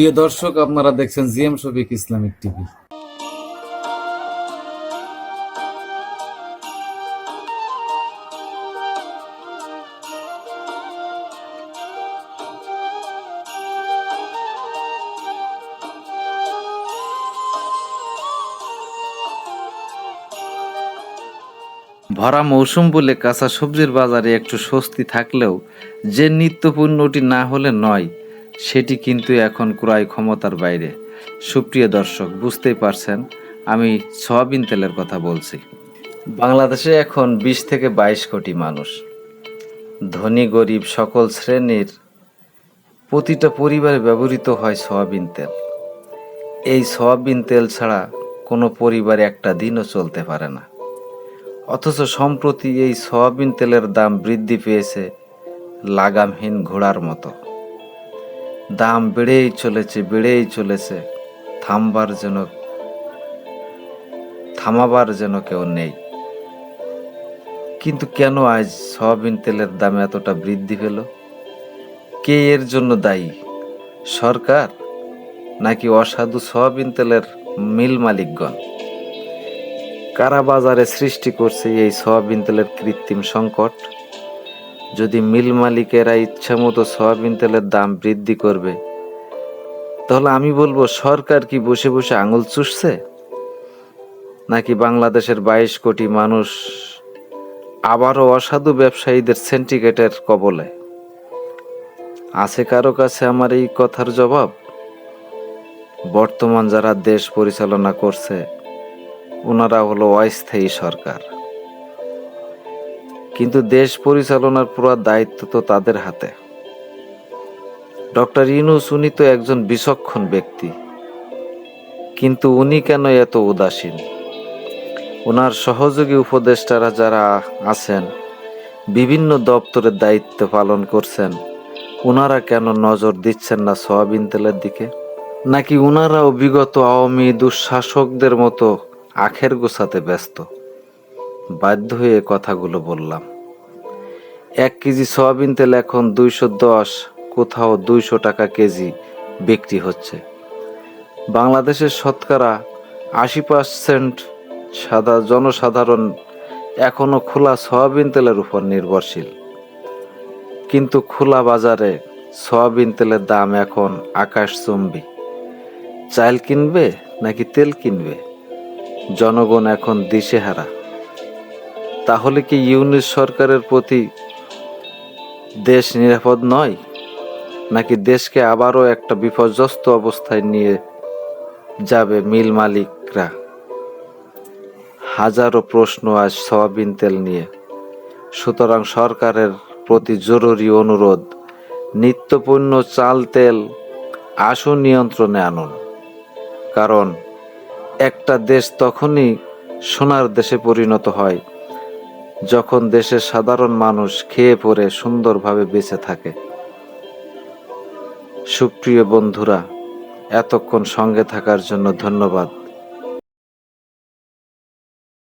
প্রিয় দর্শক, আপনারা দেখছেন জিএম শফিক ইসলামিক টিভি। ভরা মৌসুম বলে কাঁচা সবজির বাজারে একটু স্বস্তি থাকলেও যে নিত্য পণ্যটি না হলে নয় সেটি কিন্তু এখন ক্রয় ক্ষমতার বাইরে। সুপ্রিয় দর্শক, বুঝতেই পারছেন, আমি সয়াবিন তেলের কথা বলছি। বাংলাদেশে এখন বিশ থেকে বাইশ কোটি মানুষ। ধনী, গরিব সকল শ্রেণির প্রতিটা পরিবারে ব্যবহৃত হয় সয়াবিন তেল। এই সয়াবিন তেল ছাড়া কোনো পরিবারে একটা দিনও চলতে পারে না। অথচ সম্প্রতি এই সয়াবিন তেলের দাম বৃদ্ধি পেয়েছে লাগামহীন ঘোড়ার মতো। দাম বেড়েই চলেছে বেড়েই চলেছে। থামবার যেন, থামাবার যেন কেউ নেই। কিন্তু কেন আজ সয়াবিন তেলের দাম এতটা বৃদ্ধি পেল? কে এর জন্য দায়ী? সরকার? নাকি অসাধু সয়াবিন তেলের মিল মালিকগণ? কারা বাজারে সৃষ্টি করছে এই সয়াবিন তেলের কৃত্রিম সংকট? যদি মিল মালিকেরা ইচ্ছা মতো সয়াবিন তেলের দাম বৃদ্ধি করবে, তাহলে আমি বলব, সরকার কি বসে বসে আঙুল চুষছে? নাকি বাংলাদেশের বাইশ কোটি মানুষ আবারও অসাধু ব্যবসায়ীদের সেন্টিকেটের কবলে? আছে কারও কাছে আমার এই কথার জবাব? বর্তমান যারা দেশ পরিচালনা করছে, ওনারা হলো অস্থায়ী সরকার। কিন্তু দেশ পরিচালনার পুরো দায়িত্ব তো তাদের হাতে। ডক্টর ইনুস, উনি তো একজন বিচক্ষণ ব্যক্তি। কিন্তু উনি কেন এত উদাসীন? ওনার সহযোগী উপদেষ্টারা যারা আছেন, বিভিন্ন দপ্তরের দায়িত্ব পালন করছেন ওনারা কেন নজর দিচ্ছেন না সয়াবিন তেলের দিকে? নাকি ওনারাও বিগত আওয়ামী দুঃশাসকদের মতো আখের গোছাতে ব্যস্ত? বাধ্য হয়ে কথাগুলো বললাম। এক কেজি সয়াবিন তেল এখন দুইশো দশ, কোথাও দুইশো টাকা কেজি বিক্রি হচ্ছে। বাংলাদেশের শতকরা আশি পার্সেন্ট সাদা জনসাধারণ এখনও খোলা সয়াবিন তেলের উপর নির্ভরশীল। কিন্তু খোলা বাজারে সয়াবিন তেলের দাম এখন আকাশচুম্বী। চাল কিনবে নাকি তেল কিনবে? জনগণ এখন দিশেহারা। তাহলে কি ইউনিট সরকারের প্রতি দেশ নিরাপদ নয়? নাকি দেশকে আবারও একটা বিপর্যস্ত অবস্থায় নিয়ে যাবে মিল মালিকরা? হাজারো প্রশ্ন আজ সয়াবিন তেল নিয়ে। সুতরাং সরকারের প্রতি জরুরি অনুরোধ নিত্যপণ্য চাল তেল আসু নিয়ন্ত্রণে আনুন। কারণ একটা দেশ তখনই সোনার দেশে পরিণত হয় যখন দেশের সাধারণ মানুষ খেয়ে পরে সুন্দরভাবে বেঁচে থাকে। সুপ্রিয় বন্ধুরা, এতক্ষণ সঙ্গে থাকার জন্য ধন্যবাদ।